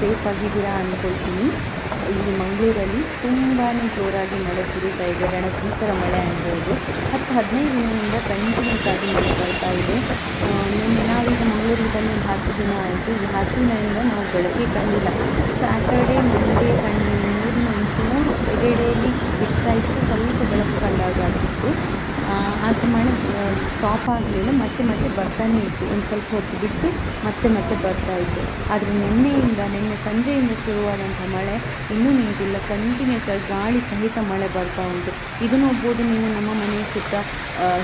Safe ಆಗಿದ್ದೀರಾ ಅಂದ್ಕೊಳ್ತೀನಿ. ಇಲ್ಲಿ ಮಂಗಳೂರಲ್ಲಿ ತುಂಬಾ ಜೋರಾಗಿ ಮಳೆ ಸುರಿತಾ ಇದೆ. ರಣಭೀಕರ ಮಳೆ ಅನ್ಬೋದು ಹತ್ತು ಹದಿನೈದು ದಿನದಿಂದ ಕಂಟಿನ್ಯೂಸ್ ಆಗಿ ಮಳೆ ಬರ್ತಾ ಇದೆ. ನಿನ್ನೆ ನಾವೀಗ ಮಂಗಳೂರಿಗೆ ಬಂದು ಒಂದು ಹತ್ತು ದಿನ ಆಯಿತು. ಈ ಹತ್ತು ದಿನದಿಂದ ನಾವು ಬೆಳಗ್ಗೆ ಕಂಡಿಲ್ಲ ಸ್ಯಾಟರ್ಡೇ ಮಂಡೇ ಸಂಡೇ ಮೂರು ಒಂಚೂರು ಎಡೆಯಲ್ಲಿ ಬಿಡ್ತಾ ಇತ್ತು. ಸ್ವಲ್ಪ ಬೆಳಕು ಕಂಡಾಗಾಗ್ತಿತ್ತು ಅದು ಮಳೆ ಸ್ಟಾಪ್ ಆಗಲಿಲ್ಲ. ಮತ್ತೆ ಮತ್ತೆ ಬರ್ತಾನೇ ಇತ್ತು. ಒಂದು ಸ್ವಲ್ಪ ಹೊತ್ತು ಬಿಟ್ಟು ಮತ್ತೆ ಮತ್ತೆ ಬರ್ತಾ ಇತ್ತು. ಆದರೆ ನಿನ್ನೆಯಿಂದ, ನಿನ್ನೆ ಸಂಜೆಯಿಂದ ಶುರುವಾದಂಥ ಮಳೆ ಇನ್ನೂ ನಿಂತಿಲ್ಲ. ಕಂಟಿನ್ಯೂಸ್ ಆಗಿ ಗಾಳಿ ಸಹಿತ ಮಳೆ ಬರ್ತಾ ಉಂಟು. ಇದು ನೋಡ್ಬೋದು ನೀವು ನಮ್ಮ ಮನೆಯ ಸುತ್ತ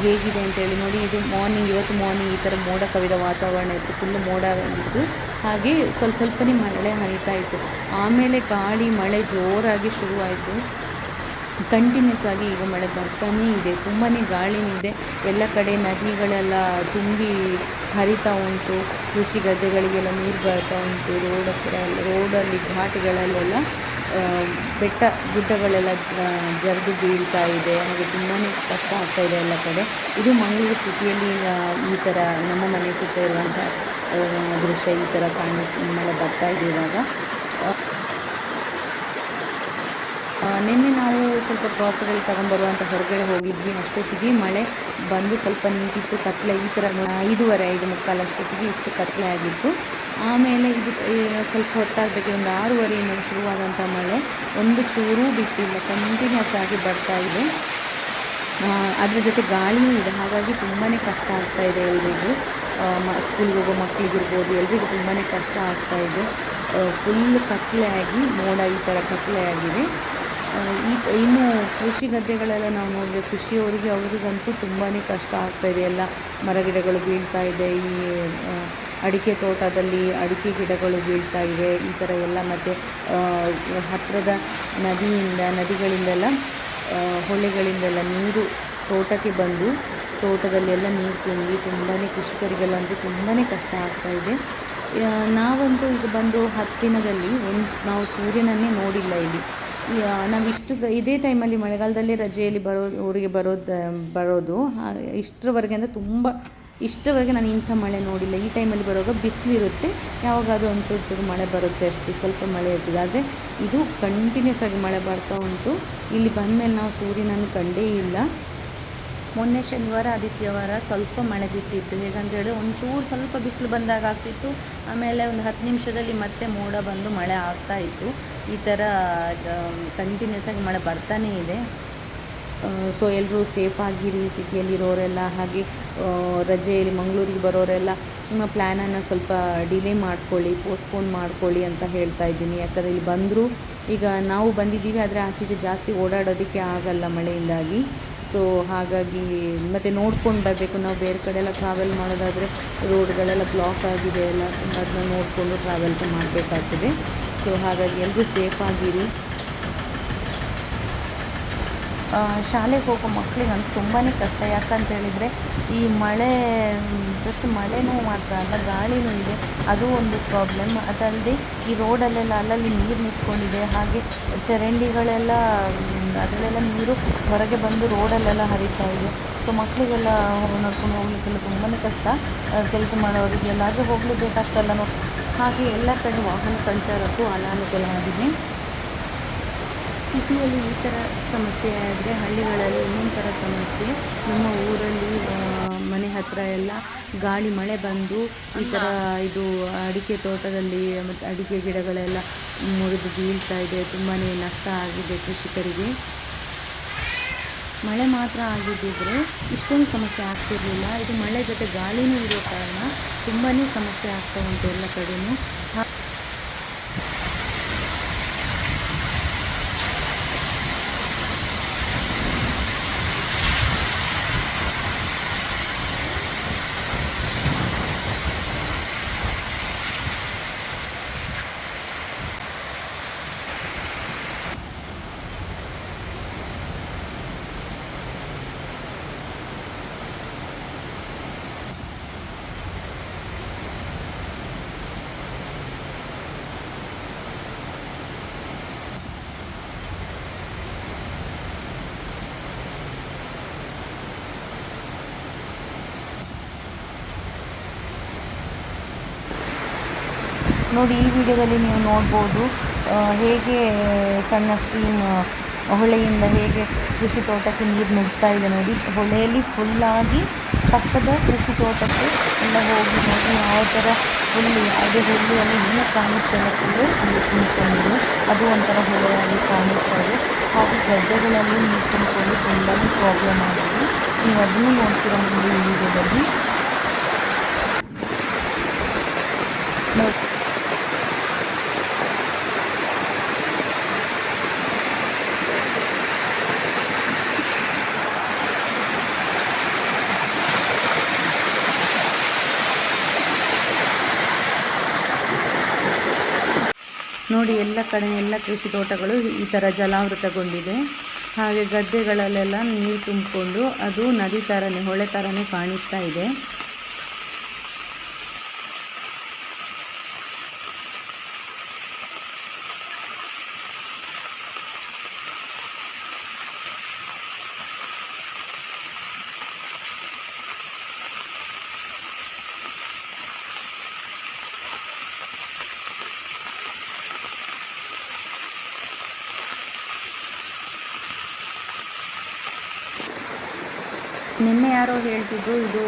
ಹೇಗಿದೆ ಅಂತೇಳಿ ನೋಡಿ. ಇದು ಮಾರ್ನಿಂಗ್ ಇವತ್ತು ಮಾರ್ನಿಂಗ್ ಈ ಥರ ಮೋಡ ಕವಿದ ವಾತಾವರಣ ಇತ್ತು. ಫುಲ್ಲು ಮೋಡ ಬಂದಿತ್ತು ಹಾಗೆ ಸ್ವಲ್ಪ ಸ್ವಲ್ಪನೇ ಮಳೆ ಹರಿತಾ ಇತ್ತು. ಆಮೇಲೆ ಗಾಳಿ, ಮಳೆ ಜೋರಾಗಿ ಶುರುವಾಯಿತು. ಕಂಟಿನ್ಯೂಸ್ ಆಗಿ ಈಗ ಮಳೆ ಬರ್ತಾನೇ ಇದೆ. ತುಂಬಾ ಗಾಳಿನಿದೆ ಇದೆ. ಎಲ್ಲ ಕಡೆ ನದಿಗಳೆಲ್ಲ ತುಂಬಿ ಹರಿತಾ ಉಂಟು. ಕೃಷಿ ಗದ್ದೆಗಳಿಗೆಲ್ಲ ನೀರು ಬರ್ತಾ ಉಂಟು. ರೋಡ್ ಹತ್ರ ರೋಡಲ್ಲಿ ಘಾಟ್ಗಳಲ್ಲೆಲ್ಲ ಬೆಟ್ಟ ಗುಡ್ಡಗಳೆಲ್ಲ ಜರಿದು ಬೀಳ್ತಾ ಇದೆ. ಹಾಗೆ ತುಂಬಾ ಕಷ್ಟ ಆಗ್ತಾ ಇದೆ ಎಲ್ಲ ಕಡೆ. ಇದು ಮಂಗಳೂರು ಸಿಟಿಯಲ್ಲಿ ಈ ಥರ ನಮ್ಮ ಮನೆ ಸುತ್ತ ಇರುವಂಥ ದೃಶ್ಯ ಈ ಥರ ಕಾಣಿಸ್, ಮಳೆ ಬರ್ತಾ ಇದೆ ಇವಾಗ ಆ, ನಿನ್ನೆ ನಾವು ಸ್ವಲ್ಪ ಪ್ರವಾಸದಲ್ಲಿ ತಗೊಂಬರುವಂಥ ಹೊರಗಡೆ ಹೋಗಿದ್ವಿ. ಅಷ್ಟೊತ್ತಿಗೆ ಮಳೆ ಬಂದು ಸ್ವಲ್ಪ ನಿಂತಿತ್ತು, ಕತ್ಲೆ. ಈ ಥರ ಐದೂವರೆ, ಐದು ಮುಕ್ಕಾಲು ಅಷ್ಟೊತ್ತಿಗೆ ಇಷ್ಟು ಕತ್ಲೆ ಆಗಿತ್ತು. ಆಮೇಲೆ ಇದು ಸ್ವಲ್ಪ ಹೊತ್ತಾಗಬೇಕು ಒಂದು ಆರೂವರೆಯಿಂದ ಶುರುವಾದಂಥ ಮಳೆ. ಒಂದು ಚೂರೂ ಬಿಟ್ಟಿಲ್ಲ, ಕಂಟಿನ್ಯೂಸ್ ಆಗಿ ಬರ್ತಾ ಇದೆ. ಅದ್ರ ಜೊತೆ ಗಾಳಿಯೂ ಇದೆ. ಹಾಗಾಗಿ ತುಂಬಾ ಕಷ್ಟ ಆಗ್ತಾ ಇದೆ ಎಲ್ರಿಗೂ. ಸ್ಕೂಲ್ಗೆ ಹೋಗೋ ಮಕ್ಕಳಿಗಿರ್ಬೋದು ಎಲ್ರಿಗೂ ತುಂಬಾ ಕಷ್ಟ ಆಗ್ತಾ ಇದೆ. ಫುಲ್ ಕತ್ಲೆ ಆಗಿ, ಮೋಡ ಈ ಥರ ಕತ್ಲೆ ಆಗಿದೆ. ಈ ಇನ್ನು ಕೃಷಿ ಗದ್ದೆಗಳೆಲ್ಲ ನಾವು ನೋಡಿದ್ರೆ ಕೃಷಿಯವರಿಗೆ ಅವ್ರಿಗಂತೂ ತುಂಬಾ ಕಷ್ಟ ಆಗ್ತಾ ಇದೆ. ಎಲ್ಲ ಮರಗಿಡಗಳು ಬೀಳ್ತಾ ಇದೆ. ಈ ಅಡಿಕೆ ತೋಟದಲ್ಲಿ ಅಡಿಕೆ ಗಿಡಗಳು ಬೀಳ್ತಾ ಇವೆ ಈ ಥರ ಎಲ್ಲ ಮತ್ತು ಹತ್ತಿರದ ನದಿಯಿಂದ, ನದಿಗಳಿಂದೆಲ್ಲ ಹೊಳೆಗಳಿಂದೆಲ್ಲ ನೀರು ತೋಟಕ್ಕೆ ಬಂದು ತೋಟದಲ್ಲೆಲ್ಲ ನೀರು ತುಂಬಿ ತುಂಬಾ ಕೃಷಿಕರಿಗೆಲ್ಲಂತೂ ತುಂಬಾ ಕಷ್ಟ ಆಗ್ತಾ ಇದೆ. ನಾವಂತೂ ಈಗ ಬಂದು ಹತ್ತಿನದಲ್ಲಿ ಒಂದು, ನಾವು ಸೂರ್ಯನನ್ನೇ ನೋಡಿಲ್ಲ ಇಲ್ಲಿ. ನಾವು ಇಷ್ಟು ಸ, ಇದೇ ಟೈಮಲ್ಲಿ ಮಳೆಗಾಲದಲ್ಲಿ ರಜೆಯಲ್ಲಿ ಬರೋ, ಊರಿಗೆ ಬರೋದು ಬರೋದು ಇಷ್ಟರವರೆಗೆ ಅಂದರೆ ತುಂಬ, ಇಷ್ಟರವರೆಗೆ ನಾನು ಇಂಥ ಮಳೆ ನೋಡಿಲ್ಲ. ಈ ಟೈಮಲ್ಲಿ ಬರುವಾಗ ಬಿಸಿಲು ಇರುತ್ತೆ ಯಾವಾಗಾದರೂ ಒಂದು ಚೂರು ಚೂರು ಮಳೆ ಬರುತ್ತೆ ಅಷ್ಟೇ, ಸ್ವಲ್ಪ ಮಳೆ ಇರ್ತದೆ. ಆದರೆ ಇದು ಕಂಟಿನ್ಯೂಸ್ ಆಗಿ ಮಳೆ ಬರ್ತಾ ಉಂಟು. ಇಲ್ಲಿ ಬಂದಮೇಲೆ ನಾವು ಸೂರ್ಯನನ್ನು ಕಂಡೇ ಇಲ್ಲ. ಮೊನ್ನೆ ಶನಿವಾರ, ಆದಿತ್ಯವಾರ ಸ್ವಲ್ಪ ಮಳೆ ಬಿಟ್ಟಿತ್ತು. ಹೇಗಂತೇಳಿ ಒಂಚೂರು ಸ್ವಲ್ಪ ಬಿಸಿಲು ಬಂದಾಗ ಆಗ್ತಿತ್ತು. ಆಮೇಲೆ ಒಂದು ಹತ್ತು ನಿಮಿಷದಲ್ಲಿ ಮತ್ತೆ ಮೋಡ ಬಂದು ಮಳೆ ಆಗ್ತಾ ಇತ್ತು. ಈ ಥರ ಕಂಟಿನ್ಯೂಸ್ ಆಗಿ ಮಳೆ ಬರ್ತಾನೇ ಇದೆ. ಸೊ ಎಲ್ಲರೂ ಸೇಫ್ ಆಗಿರಿ, ಸಿಟಿಯಲ್ಲಿರೋರೆಲ್ಲ, ಹಾಗೆ ರಜೆಯಲ್ಲಿ ಮಂಗಳೂರಿಗೆ ಬರೋರೆಲ್ಲ, ನಿಮ್ಮ ಪ್ಲ್ಯಾನನ್ನು ಸ್ವಲ್ಪ ಡಿಲೇ ಮಾಡ್ಕೊಳ್ಳಿ ಪೋಸ್ಟ್ಪೋನ್ ಮಾಡ್ಕೊಳ್ಳಿ ಅಂತ ಹೇಳ್ತಾ ಇದ್ದೀನಿ. ಯಾಕಂದರೆ ಇಲ್ಲಿ ಬಂದರೂ, ಈಗ ನಾವು ಬಂದಿದ್ದೀವಿ, ಆದರೆ ಆಚೀಚೆ ಜಾಸ್ತಿ ಓಡಾಡೋದಕ್ಕೆ ಆಗಲ್ಲ ಮಳೆಯಿಂದಾಗಿ. ಸೊ ಹಾಗಾಗಿ ಮತ್ತು ನೋಡ್ಕೊಂಡು ಬರಬೇಕು. ನಾವು ಬೇರೆ ಕಡೆ ಎಲ್ಲ ಟ್ರಾವೆಲ್ ಮಾಡೋದಾದರೆ ರೋಡ್ಗಳೆಲ್ಲ ಬ್ಲಾಕ್ ಆಗಿದೆ ಎಲ್ಲ, ಅದನ್ನ ನೋಡಿಕೊಂಡು ಟ್ರಾವೆಲ್ಸ್ ಮಾಡಬೇಕಾಗ್ತದೆ. ಸೊ ಹಾಗಾಗಿ ಎಲ್ಲರೂ ಸೇಫ್ ಆಗಿರಿ. ಆ, ಶಾಲೆಗೆ ಹೋಗೋ ಮಕ್ಕಳಿಗಂತೂ ತುಂಬಾ ಕಷ್ಟ. ಯಾಕಂತೇಳಿದರೆ ಈ ಮಳೆ ಜಸ್ಟ್ ಮಳೆನೂ ಮಾತ್ರ ಅಲ್ಲ ಗಾಳಿನೂ ಇದೆ. ಅದು ಒಂದು ಪ್ರಾಬ್ಲಮ್ ಅದಲ್ಲದೆ ಈ ರೋಡಲ್ಲೆಲ್ಲ ಅಲ್ಲಲ್ಲಿ ನೀರು ನಿಂತ್ಕೊಂಡಿದೆ. ಹಾಗೆ ಚರಂಡಿಗಳೆಲ್ಲ ಅದರಲ್ಲೆಲ್ಲ ನೀರು ಹೊರಗೆ ಬಂದು ರೋಡಲ್ಲೆಲ್ಲ ಹರಿತಾ ಇದೆ. ಸೊ ಮಕ್ಕಳಿಗೆಲ್ಲ ನಡ್ಕೊಂಡು ಹೋಗ್ಲಿಕ್ಕೆಲ್ಲ ತುಂಬಾ ಕಷ್ಟ. ಕೆಲಸ ಮಾಡೋರಿಗೆ ಎಲ್ಲಾದರೂ ಹೋಗಲೇಬೇಕಾಗ್ತಲ್ಲ ನೋ ಹಾಗೆ ಎಲ್ಲ ಕಡೆ ವಾಹನ ಸಂಚಾರಕ್ಕೂ ಅನಾನುಕೂಲವಾಗಿದೆ. ಸಿಟಿಯಲ್ಲಿ ಈ ಥರ ಸಮಸ್ಯೆ ಆದರೆ ಹಳ್ಳಿಗಳಲ್ಲಿ ಇನ್ನೊಂದು ಥರ ಸಮಸ್ಯೆ. ನಮ್ಮ ಊರಲ್ಲಿ ಮನೆ ಹತ್ತಿರ ಎಲ್ಲ ಗಾಳಿ, ಮಳೆ ಬಂದು ಈ ಥರ ಇದು ಅಡಿಕೆ ತೋಟದಲ್ಲಿ ಮತ್ತು ಅಡಿಕೆ ಗಿಡಗಳೆಲ್ಲ ಮುರಿದು ಬೀಳ್ತಾ ಇದೆ. ತುಂಬಾ ನಷ್ಟ ಆಗಿದೆ ಕೃಷಿಕರಿಗೆ. ಮಳೆ ಮಾತ್ರ ಆಗಿದ್ದಿದ್ರೆ ಇಷ್ಟೊಂದು ಸಮಸ್ಯೆ ಆಗ್ತಿರಲಿಲ್ಲ. ಇದು ಮಳೆ ಜೊತೆ ಗಾಳಿನೂ ಇರೋ ಕಾರಣ ತುಂಬಾ ಸಮಸ್ಯೆ ಆಗ್ತಾ ಉಂಟು ಎಲ್ಲ ಕಡೆನೂ. ನೋಡಿ, ಈ ವಿಡಿಯೋದಲ್ಲಿ ನೀವು ನೋಡ್ಬೋದು ಹೇಗೆ ಸಣ್ಣ ಸ್ಟೀಮ್ ಹೊಳೆಯಿಂದ ಹೇಗೆ ಕೃಷಿ ತೋಟಕ್ಕೆ ನೀರು ನುಗ್ತಾ ಇದೆ ನೋಡಿ. ಹೊಳೆಯಲ್ಲಿ ಫುಲ್ಲಾಗಿ ಪಕ್ಕದ ಕೃಷಿ ತೋಟಕ್ಕೆ ಎಲ್ಲ ಹೋಗಿ ನೋಡಿ, ಯಾವ ಥರ ಹುಲ್ಲು, ಅದು ಹುಲ್ಲು ಅಲ್ಲಿ ಏನು ಕಾಣಿಸ್ತಾ ಫುಲ್ಲು ಅಲ್ಲಿ ತುಂಬಿಕೊಂಡಿದೆ ಅದು ಒಂಥರ ಹೊಳೆಯಾಗಿ ಕಾಣಿಸ್ತಾ ಇದೆ. ಹಾಗೆ ಗದ್ದೆಗಳಲ್ಲಿ ನೀರು ತುಂಬಿಕೊಂಡು ತುಂಬಾ ಪ್ರಾಬ್ಲಮ್ ಆಗಿದೆ. ನೀವು ಅದನ್ನು ನೋಡ್ತೀರಾ ಮುಂದೆ ಈ ವಿಡಿಯೋದಲ್ಲಿ? ನೋಡಿ ನೋಡಿ ಎಲ್ಲ ಕಡೆ ಎಲ್ಲ ಕೃಷಿ ತೋಟಗಳು ಈ ಥರ ಜಲಾವೃತಗೊಂಡಿದೆ. ಹಾಗೆ ಗದ್ದೆಗಳಲ್ಲೆಲ್ಲ ನೀರು ತುಂಬಿಕೊಂಡು ಅದು ನದಿ ಥರನೇ ಹೊಳೆ ಥರನೇ ಕಾಣಿಸ್ತಾ ಇದೆ. ನಿನ್ನೆ ಯಾರೋ ಹೇಳ್ತಿದ್ರು, ಇದು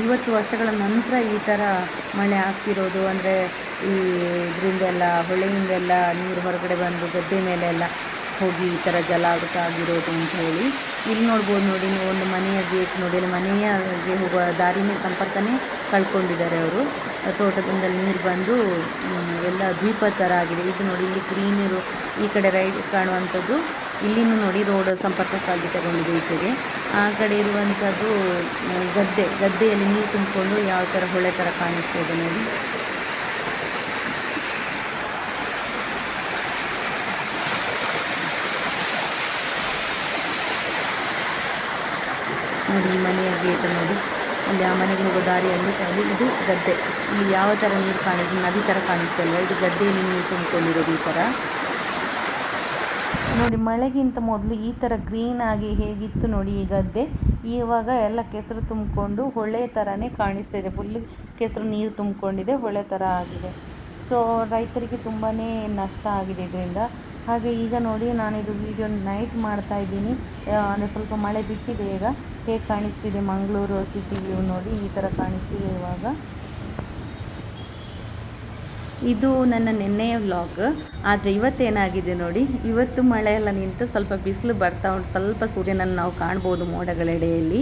ಐವತ್ತು ವರ್ಷಗಳ ನಂತರ ಈ ಥರ ಮಳೆ ಆಗ್ತಿರೋದು, ಅಂದರೆ ಈ ಇದರಿಂದೆಲ್ಲ, ಹೊಳೆಯಿಂದೆಲ್ಲ ನೀರು ಹೊರಗಡೆ ಬಂದು ಗದ್ದೆ ಮೇಲೆ ಎಲ್ಲ ಹೋಗಿ ಈ ಥರ ಜಲಾವೃತ ಆಗಿರೋದು ಅಂತ ಹೇಳಿ. ಇಲ್ಲಿ ನೋಡ್ಬೋದು ನೋಡಿ, ನೀವು ಒಂದು ಮನೆಯ ಗೇಟ್ ನೋಡಿ, ಅಲ್ಲಿ ಮನೆಯಗೆ ಹೋಗುವ ದಾರಿನೇ ಸಂಪರ್ಕನೇ ಕಳ್ಕೊಂಡಿದ್ದಾರೆ ಅವರು. ತೋಟದಿಂದ ನೀರು ಬಂದು ಎಲ್ಲ ದ್ವೀಪ ಥರ ಆಗಿದೆ. ಇದು ನೋಡಿ, ಇಲ್ಲಿ ಗ್ರೀನರು ಈ ಕಡೆ ರೈಟ್ ಕಾಣುವಂಥದ್ದು. ಇಲ್ಲಿನೂ ನೋಡಿ ರೋಡ್ ಸಂಪರ್ಕಕ್ಕಾಗಿ ತಗೊಂಡಿದೆ ಈಚೆಗೆ. ಆ ಕಡೆ ಇರುವಂಥದ್ದು ಗದ್ದೆ, ಗದ್ದೆಯಲ್ಲಿ ನೀರು ತುಂಬಿಕೊಂಡು ಯಾವ ಥರ ಹೊಳೆ ಥರ ಕಾಣಿಸ್ತಾ ಇದೆ ನೋಡಿ. ನೋಡಿ ಈ ಮನೆಯ ಗೇಟ್ ನೋಡಿ. ಅಲ್ಲಿ ಆ ಮನೆಗೆ ಹೋಗೋ ದಾರಿಯಲ್ಲಿ ಅಲ್ಲಿ ಇದು ಗದ್ದೆ. ಇಲ್ಲಿ ಯಾವ ಥರ ನೀರು ಕಾಣಿಸ್, ನದಿ ಥರ ಕಾಣಿಸ್ತಲ್ವ ಇದು ಗದ್ದೆಯಲ್ಲಿ ನೀರು ತುಂಬಿಕೊಂಡಿರೋದು ಈ ಥರ. ನೋಡಿ, ಮಳೆಗಿಂತ ಮೊದಲು ಈ ಥರ ಗ್ರೀನ್ ಆಗಿ ಹೇಗಿತ್ತು ನೋಡಿ, ಈ ಗದ್ದೆ. ಇವಾಗ ಎಲ್ಲ ಕೆಸರು ತುಂಬಿಕೊಂಡು ಹೊಳೆ ಥರನೇ ಕಾಣಿಸ್ತಾ ಇದೆ. ಫುಲ್ ಕೆಸರು ನೀರು ತುಂಬಿಕೊಂಡಿದೆ, ಹೊಳೆ ಥರ ಆಗಿದೆ. ಸೊ ರೈತರಿಗೆ ತುಂಬಾ ನಷ್ಟ ಆಗಿದೆ ಇದರಿಂದ. ಹಾಗೆ ಈಗ ನೋಡಿ ನಾನಿದು ವಿಡಿಯೋ ನೈಟ್ ಮಾಡ್ತಾ ಇದ್ದೀನಿ. ಅಂದರೆ ಸ್ವಲ್ಪ ಮಳೆ ಬಿಟ್ಟಿದೆ ಈಗ. ಹೇಗೆ ಕಾಣಿಸ್ತಿದೆ ಮಂಗಳೂರು ಸಿಟಿ ವ್ಯೂ ನೋಡಿ, ಈ ಥರ ಕಾಣಿಸ್ತಿದೆ ಇವಾಗ. ಇದು ನನ್ನ ನಿನ್ನೆಯ ವ್ಲಾಗ್ ಆದರೆ ಇವತ್ತೇನಾಗಿದೆ ನೋಡಿ, ಇವತ್ತು ಮಳೆ ಎಲ್ಲ ನಿಂತು ಸ್ವಲ್ಪ ಬಿಸಿಲು ಬರ್ತಾ ಉಂಟು. ಸ್ವಲ್ಪ ಸೂರ್ಯನನ್ನು ನಾವು ಕಾಣ್ಬೋದು ಮೋಡಗಳೆಡೆಯಲ್ಲಿ.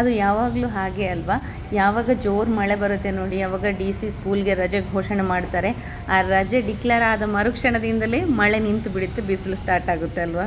ಅದು ಯಾವಾಗಲೂ ಹಾಗೆ ಅಲ್ವಾ? ಯಾವಾಗ ಜೋರು ಮಳೆ ಬರುತ್ತೆ ನೋಡಿ, ಯಾವಾಗ ಡಿ ಸಿ ಸ್ಕೂಲ್ಗೆ ರಜೆ ಘೋಷಣೆ ಮಾಡ್ತಾರೆ, ಆ ರಜೆ ಡಿಕ್ಲೇರ್ ಆದ ಮರುಕ್ಷಣದಿಂದಲೇ ಮಳೆ ನಿಂತು ಬಿಡುತ್ತೆ, ಬಿಸಿಲು ಸ್ಟಾರ್ಟ್ ಆಗುತ್ತೆ ಅಲ್ವಾ?